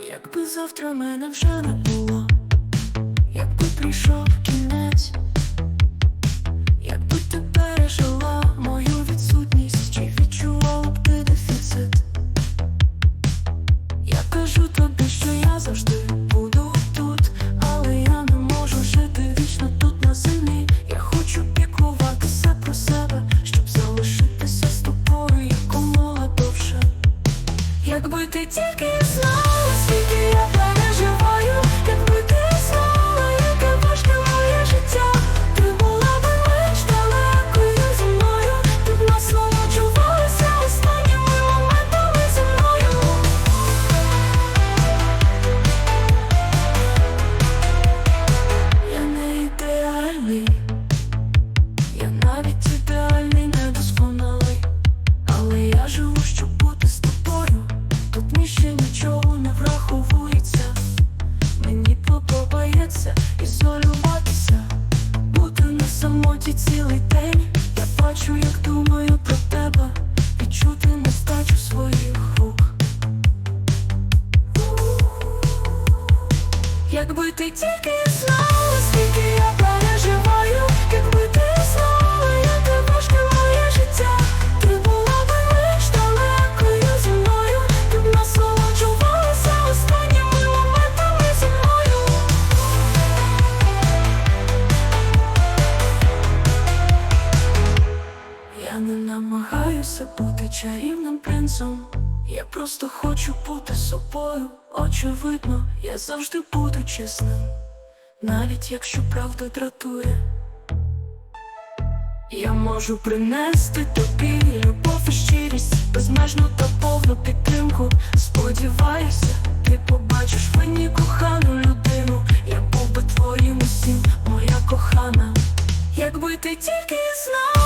Якби завтра мене вже не було, якби прийшов кінець, якби ти пережила мою відсутність, чи відчувала б ти дефіцит? Я кажу тобі, що я завжди буду тут, але я не можу жити вічно тут на землі. Я хочу піклуватися про себе, щоб залишитися з тобою якомога. Якби ти тільки знала, скільки я переживаю, якби ти знала, яке важке моє життя, ти була би менш далекою зі мною, ти б насолоджувалася останніми зі мною. Я не ідеальний, я навіть ідеальний, недосконалий, але я живу, Я бачу, як думаю про тебе, відчути нестачу своїх рук. Якби ти тільки знала, намагаюся бути чарівним принцем. Я просто хочу бути собою. Очевидно, я завжди буду чесним, навіть якщо правда дратує. Я можу принести тобі любов і щирість, безмежну та повну підтримку. Сподіваюся, ти побачиш мені кохану людину. Я був би твоїм усім, моя кохана. Якби ти тільки скільки